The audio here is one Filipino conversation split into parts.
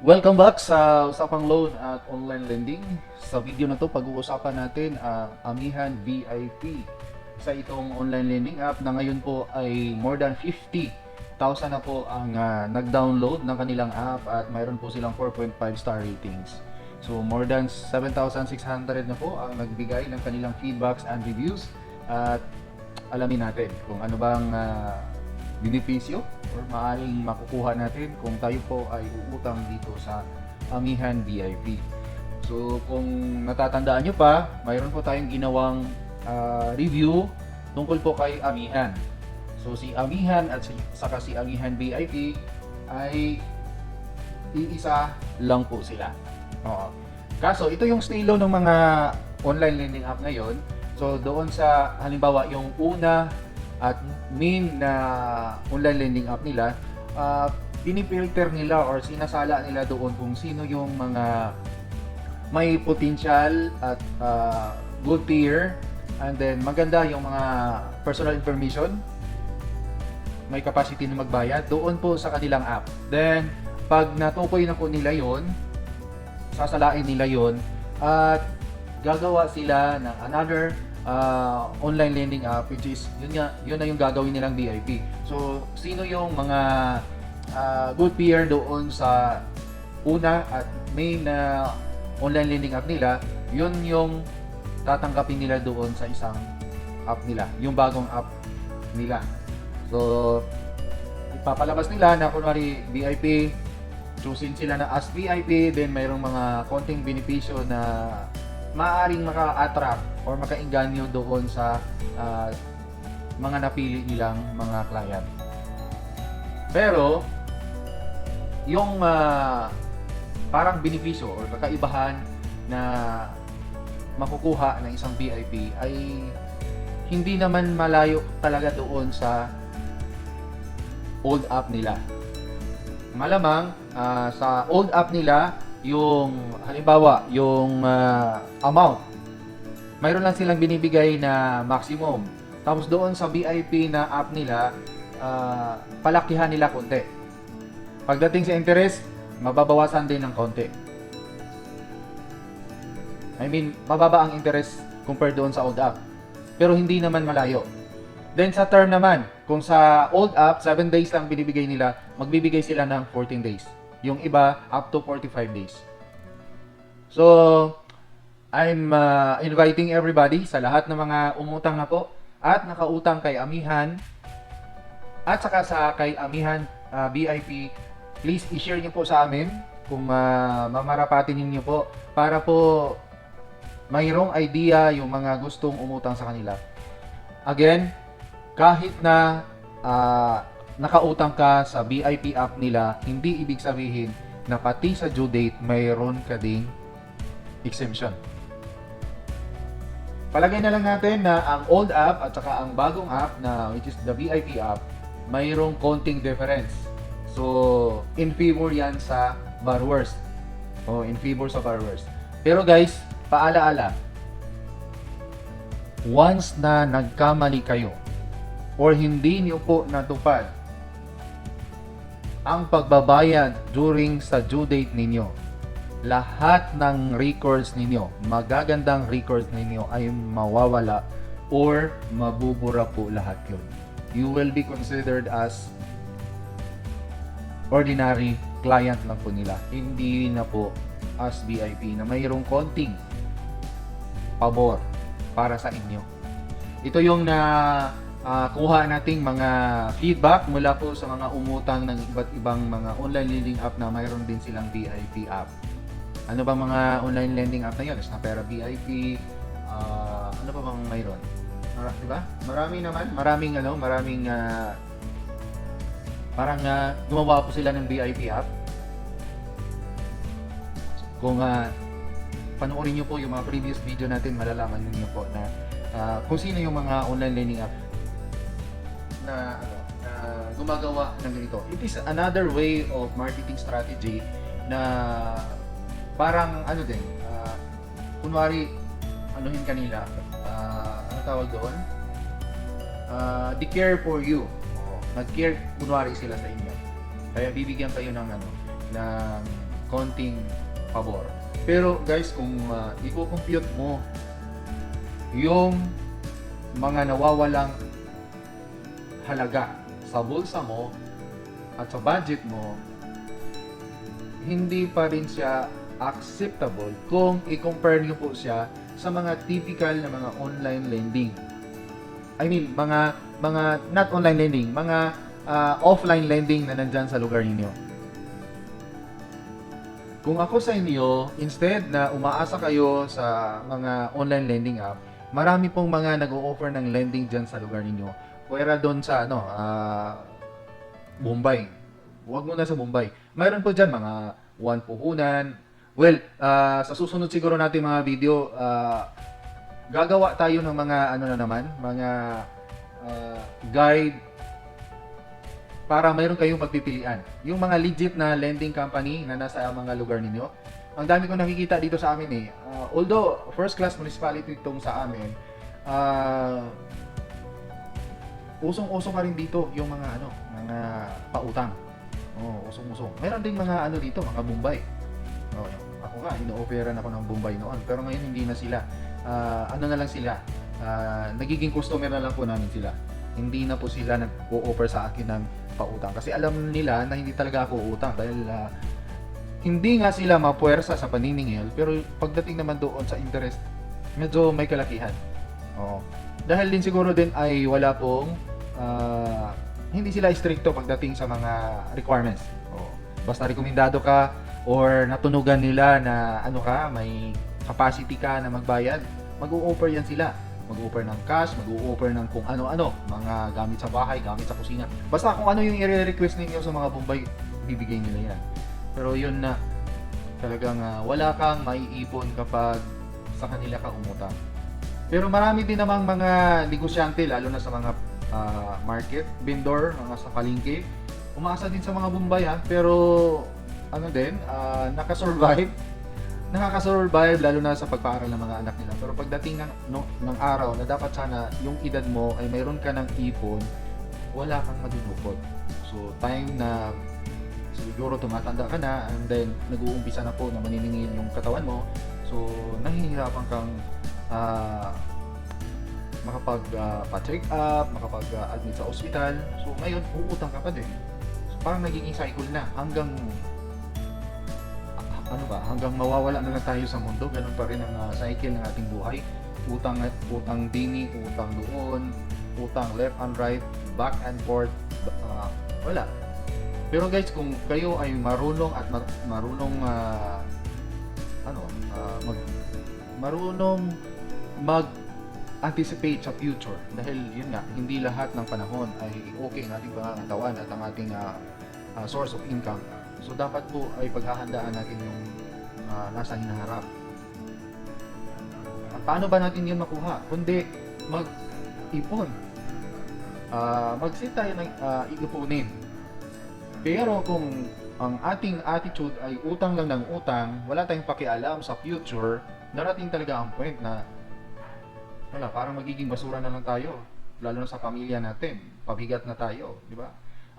Welcome back sa Usapang Loan at Online Lending. Sa video na to, pag-uusapan natin ang Amihan VIP sa itong online lending app na ngayon po ay more than 50,000 na po ang ah, nag-download ng kanilang app at mayroon po silang 4.5 star ratings. So more than 7,600 na po ang nagbigay ng kanilang feedbacks and reviews at alamin natin kung ano bang ah, benepisyo or maaaring makukuha natin kung tayo po ay uutang dito sa Amihan VIP. So kung natatandaan nyo pa, mayroon po tayong ginawang ah, review tungkol po kay Amihan. So si Amihan at si, saka si Amihan VIP ay iisa lang po sila. Oo. Kaso ito yung stilo ng mga online lending app ngayon. So doon sa halimbawa yung una at main na online lending app nila, uh, pinipilter nila or sinasala nila doon kung sino yung mga may potential at uh, good tier. And then maganda yung mga personal information. May capacity na magbayad. Doon po sa kanilang app. Then, pag natukoy na po nila yon sasalain nila yon at gagawa sila ng another uh, online lending app which is yun nga yun na yung gagawin nilang VIP. So sino yung mga uh, good peer doon sa una at main na online lending app nila, yun yung tatanggapin nila doon sa isang app nila, yung bagong app nila. So ipapalabas nila na kunwari VIP choosing sila na as VIP, then mayroong mga konting benepisyo na maaaring maka-attract or makainganyo doon sa ah, mga napili nilang mga client. Pero, yung ah, parang benepisyo or kakaibahan na makukuha ng isang VIP ay hindi naman malayo talaga doon sa old app nila. Malamang ah, sa old app nila, yung halimbawa, yung ah, amount, mayroon lang silang binibigay na maximum. Tapos doon sa VIP na app nila, ah, palakihan nila konti. Pagdating sa interest, mababawasan din ng konti. I mean, mababa ang interest compared doon sa old app. Pero hindi naman malayo. Then sa term naman, kung sa old app, 7 days lang binibigay nila, magbibigay sila ng 14 days. Yung iba, up to 45 days. So, I'm uh, inviting everybody sa lahat ng mga umutang na po at nakautang kay Amihan at saka sa kay Amihan uh, VIP, please i-share niyo po sa amin kung uh, mamarapatin ninyo po para po mayroong idea yung mga gustong umutang sa kanila. Again, kahit na ah, nakautang ka sa VIP app nila, hindi ibig sabihin na pati sa due date mayroon ka ding exemption. Palagay na lang natin na ang old app at saka ang bagong app na which is the VIP app, mayroong konting difference. So, in favor yan sa borrowers. O, in favor sa borrowers. Pero guys, paalaala, once na nagkamali kayo or hindi niyo po natupad ang pagbabayad during sa due date ninyo, lahat ng records ninyo, magagandang records ninyo ay mawawala or mabubura po lahat yun. You will be considered as ordinary client lang po nila. Hindi na po as VIP na mayroong konting pabor para sa inyo. Ito yung na ah, kuha nating mga feedback mula po sa mga umutang ng iba't ibang mga online lending app na mayroon din silang VIP app. Ano ba mga online lending app na yun? Snapera VIP, ah, ano pa bang mayroon? Mara, di ba? Marami naman, maraming ano, maraming ah, parang ah, gumawa po sila ng VIP app. Kung ah, panoorin niyo po yung mga previous video natin, malalaman niyo po na ah, kung sino yung mga online lending app na, ano, na gumagawa ng ganito. It is another way of marketing strategy na parang ano din, ah, kunwari, anuhin kanila, ah, ano tawag doon? Ah, they care for you. Nag-care kunwari sila sa inyo. Kaya bibigyan kayo ng ano, ng konting pabor. Pero guys, kung uh, i-compute mo yung mga nawawalang halaga sa bulsa mo at sa budget mo, hindi pa rin siya acceptable kung i-compare niyo po siya sa mga typical na mga online lending. I mean, mga mga not online lending, mga ah, offline lending na nandyan sa lugar ninyo. Kung ako sa inyo, instead na umaasa kayo sa mga online lending app, marami pong mga nag-o-offer ng lending dyan sa lugar ninyo. Pwera doon sa ano, ah, Mumbai. Huwag muna sa Mumbai. Mayroon po dyan mga one puhunan. Well, ah, sa susunod siguro natin mga video, ah, gagawa tayo ng mga ano na naman, mga ah, guide para mayroon kayong pagpipilian. Yung mga legit na lending company na nasa mga lugar ninyo, ang dami ko nakikita dito sa amin eh. Ah, although first class municipality itong sa amin, ah usong-uso pa rin dito yung mga ano, mga pautang. Oh, usong-usong. Meron ding mga ano dito, mga Bombay. Oh, ako nga, ino-offeran ako ng Bombay noon. Pero ngayon hindi na sila. Ah, ano na lang sila. Ah, nagiging customer na lang po namin sila. Hindi na po sila nag-o-offer sa akin ng pautang. Kasi alam nila na hindi talaga ako utang. Dahil ah, hindi nga sila mapuwersa sa paniningil. Pero pagdating naman doon sa interest, medyo may kalakihan. Oo. Dahil din siguro din ay wala pong ah, hindi sila stricto pagdating sa mga requirements. Oo. Basta rekomendado ka or natunugan nila na ano ka, may capacity ka na magbayad, mag-o-offer yan sila. Mag-o-offer ng cash, mag-o-offer ng kung ano-ano, mga gamit sa bahay, gamit sa kusina. Basta kung ano yung i-request ninyo sa mga Bombay, bibigay nila yan. Pero yun na, talagang ah, wala kang maiipon kapag sa kanila ka umutang. Pero marami din namang mga negosyante, lalo na sa mga ah, market, vendor, mga sa palengke. Umaasa din sa mga Bombay ha, pero ano din, ah, nakasurvive. Nakakasurvive lalo na sa pagpaaral ng mga anak nila. Pero pagdating ng, no, ng araw na dapat sana yung edad mo ay mayroon ka ng ipon, wala kang madudukot. So time na siguro tumatanda ka na and then nag-uumpisa na po na maniningil yung katawan mo. So nahihirapan kang ah, makapag ah, pa-check up, makapag ah, sa ospital. So ngayon uutang ka pa din. So, parang nagiging cycle na hanggang ah, ano ba, hanggang mawawala na lang tayo sa mundo, ganun pa rin ang ah, cycle ng ating buhay. Utang at utang dini, utang doon, utang left and right, back and forth, ah, wala. Pero guys, kung kayo ay marunong at mar- marunong ah, ano, ah, mag marunong mag anticipate sa future dahil yun nga hindi lahat ng panahon ay okay ang ating pangangatawan at ang ating ah, ah, source of income. So dapat po ay paghahandaan natin yung ah, nasa hinaharap. At paano ba natin yun makuha? Kundi mag-ipon. Ah, mag-set tayo ng ah, iipunin. Pero kung ang ating attitude ay utang lang ng utang, wala tayong pakialam sa future, darating talaga ang point na wala, parang magiging basura na lang tayo. Lalo na sa pamilya natin. Pabigat na tayo, di ba?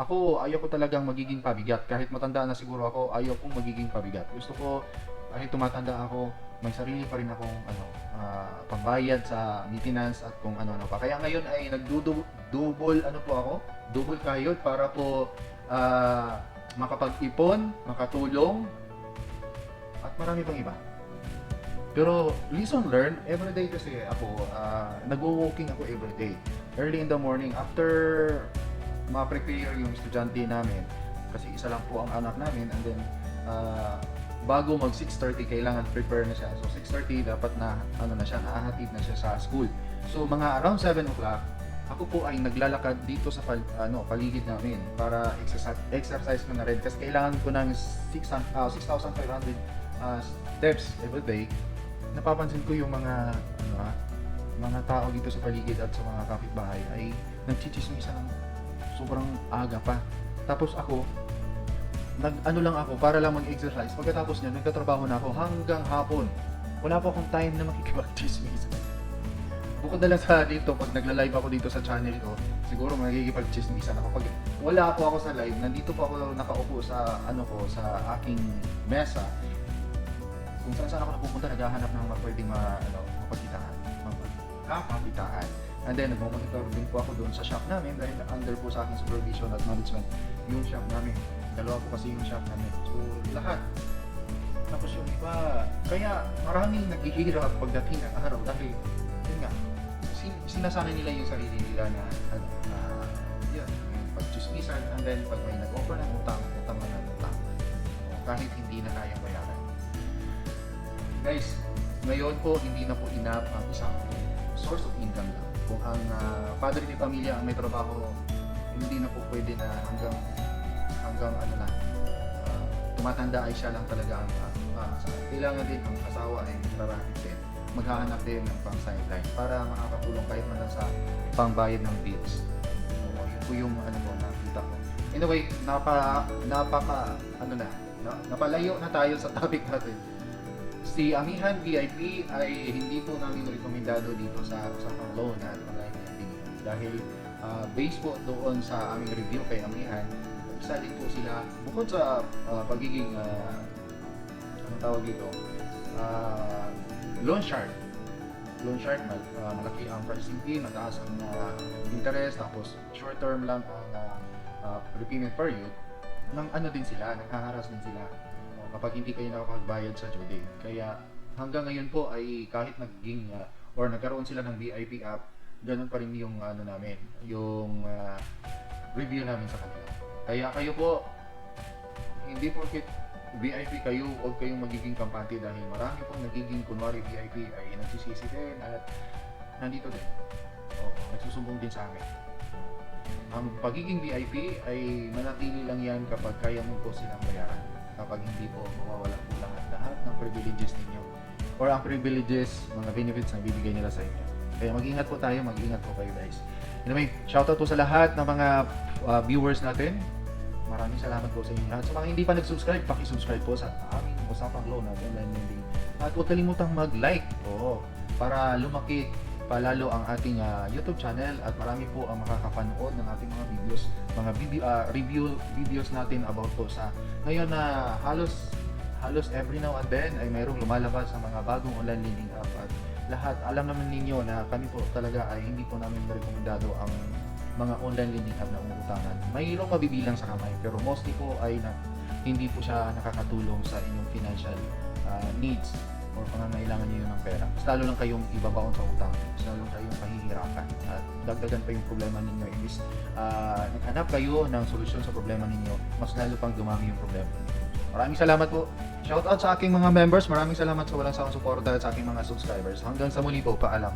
Ako, ayaw ko talagang magiging pabigat. Kahit matanda na siguro ako, ayaw kong magiging pabigat. Gusto ko, kahit tumatanda ako, may sarili pa rin akong ano, ah, pambayad sa maintenance at kung ano-ano pa. Kaya ngayon ay nagdudouble, ano po ako? Double kayod para po ah, makapag-ipon, makatulong, at marami pang iba. Pero lesson learned, everyday kasi ako, uh, nag-walking ako everyday. Early in the morning, after ma-prepare yung estudyante namin, kasi isa lang po ang anak namin, and then uh, bago mag 6.30, kailangan prepare na siya. So 6.30, dapat na, ano na siya, naahatid na siya sa school. So mga around 7 o'clock, ako po ay naglalakad dito sa pal, ano, paligid namin para exercise, exercise ko na rin kasi kailangan ko ng 600, ah, 6,500 ah, steps every day napapansin ko yung mga ano ah, mga tao dito sa paligid at sa mga kapitbahay ay nagchichismisa ng sobrang aga pa. Tapos ako, nag ano lang ako para lang mag-exercise. Pagkatapos niya, nagtatrabaho na ako hanggang hapon. Wala po akong time na makikipag-chismis. bukod na lang sa dito, pag nagla-live ako dito sa channel ko, siguro magigipag-chismisan ako. Pag wala po ako sa live, nandito po ako nakaupo sa ano ko, sa aking mesa. Kung saan saan ako napupunta, naghahanap ng pwedeng ma, ano, mapagkitaan. Mapagkitaan. And then, nagmamonitor din po ako doon sa shop namin dahil under po sa aking supervision at management yung shop namin. Dalawa po kasi yung shop namin. So, lahat. Tapos yung iba, kaya maraming naghihirap pagdating ng araw dahil, yun nga, sin sinasanay nila yung sarili nila na, ano, na, yun, yung pagchismisan, and then pag may nag-offer ng utang, utang na ng utang. Kahit hindi na kayang bayaran. Guys, ngayon po, hindi na po enough ang isang source of income lang. Kung ang ah, padre ni pamilya ang may trabaho, hindi na po pwede na hanggang hanggang ano na, ah, tumatanda ay siya lang talaga ang uh, kailangan din ang asawa ay marami din maghahanap din ng pang sideline para makakatulong kahit man lang sa pangbayad ng bills. So, yun po yung ano mo nakita ko. Anyway, napa, napaka, ano na, na, napalayo na tayo sa topic natin. Si Amihan VIP ay hindi po namin rekomendado dito sa usapang loan at online lending dahil ah, based po doon sa aming review kay Amihan, isa din po sila. Bukod sa ah, pagiging ah, ano tawag dito? Ah, loan shark. Loan shark mal, ah, malaki ang pricing fee mataas ang ah, interest tapos short term lang ang ah, ah, repayment period nang ano din sila naghaharas din sila kapag hindi kayo nakapagbayad sa date kaya hanggang ngayon po ay kahit naging ah, or nagkaroon sila ng VIP app ganun pa rin yung ano namin yung ah, review namin sa kanila kaya kayo po hindi porket VIP kayo, huwag kayong magiging kampante dahil marami pong nagiging kunwari VIP ay nagsisisi din at nandito din. O, nagsusumbong din sa amin. Ang pagiging VIP ay manatili lang yan kapag kaya mo po silang bayaran. Kapag hindi po, mawawala po lahat lahat ng privileges ninyo. Or ang privileges, mga benefits na bibigay nila sa inyo. Kaya mag-ingat po tayo, mag-ingat po kayo guys. Anyway, shoutout po sa lahat ng mga uh, viewers natin. Maraming salamat po sa inyo lahat. Sa mga hindi pa nag-subscribe, paki-subscribe po sa aming Usapang Loan at Online Lending. At huwag kalimutang mag-like po para lumaki palalo ang ating ah, YouTube channel at marami po ang makakapanood ng ating mga videos, mga video, ah, review videos natin about po sa ngayon na halos halos every now and then ay mayroong lumalabas sa mga bagong online lending app at lahat alam naman ninyo na kami po talaga ay hindi po namin rekomendado ang mga online lending app na umuutangan. Mayroong mabibilang sa kamay pero mostly po ay na, hindi po siya nakakatulong sa inyong financial ah, needs or pangangailangan niyo ng pera. Mas lalo lang kayong ibabaon sa utang, mas lalo kayong pahihirapan at dagdagan pa yung problema ninyo. Imbis ah, naghanap kayo ng solusyon sa problema ninyo, mas lalo pang dumami yung problema ninyo. Maraming salamat po. Shout out sa aking mga members. Maraming salamat sa walang sawang suporta at sa aking mga subscribers. Hanggang sa muli po, paalam.